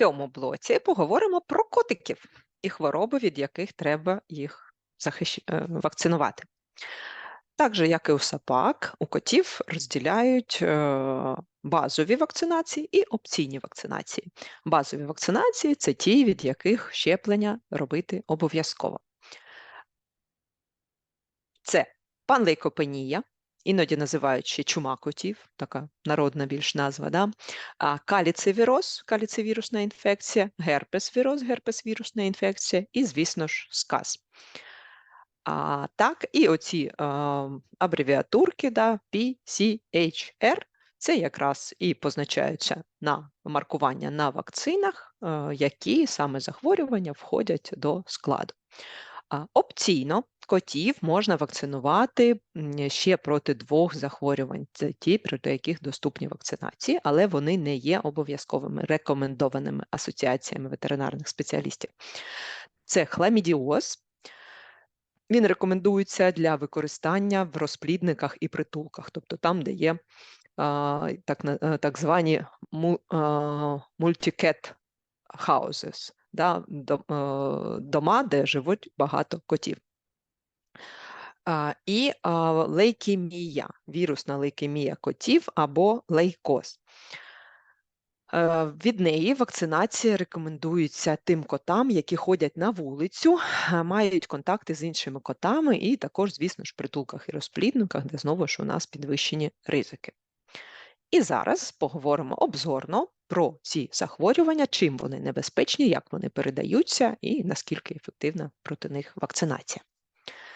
цьому блоці поговоримо про котиків і хвороби, від яких треба їх захищ... е, вакцинувати. Так же, як і у собак, у котів розділяють е, базові вакцинації і опційні вакцинації. Базові вакцинації це ті, від яких щеплення робити обов'язково. Це панлейкопенія, іноді називають ще чума котів, така народна більш назва, да? каліцевіроз, каліцевірусна інфекція, герпес-віроз, герпес-вірусна інфекція і, звісно ж, сказ. А, так, і оці а, абревіатурки да, PCHR, це якраз і позначаються на маркування на вакцинах, які саме захворювання входять до складу. Опційно котів можна вакцинувати ще проти двох захворювань. Це ті, проти яких доступні вакцинації, але вони не є обов'язковими рекомендованими асоціаціями ветеринарних спеціалістів. Це хламідіоз. Він рекомендується для використання в розплідниках і притулках, тобто там, де є так, е, так звані му- а, multi-cat houses, да, е, дома, де живуть багато котів. І лейкемія, вірусна лейкемія котів або лейкоз. Е, Від неї вакцинація рекомендується тим котам, які ходять на вулицю, мають контакти з іншими котами, і також, звісно ж, притулках і розплідниках, де знову ж у нас підвищені ризики. І зараз поговоримо обзорно про ці захворювання, чим вони небезпечні, як вони передаються і наскільки ефективна проти них вакцинація.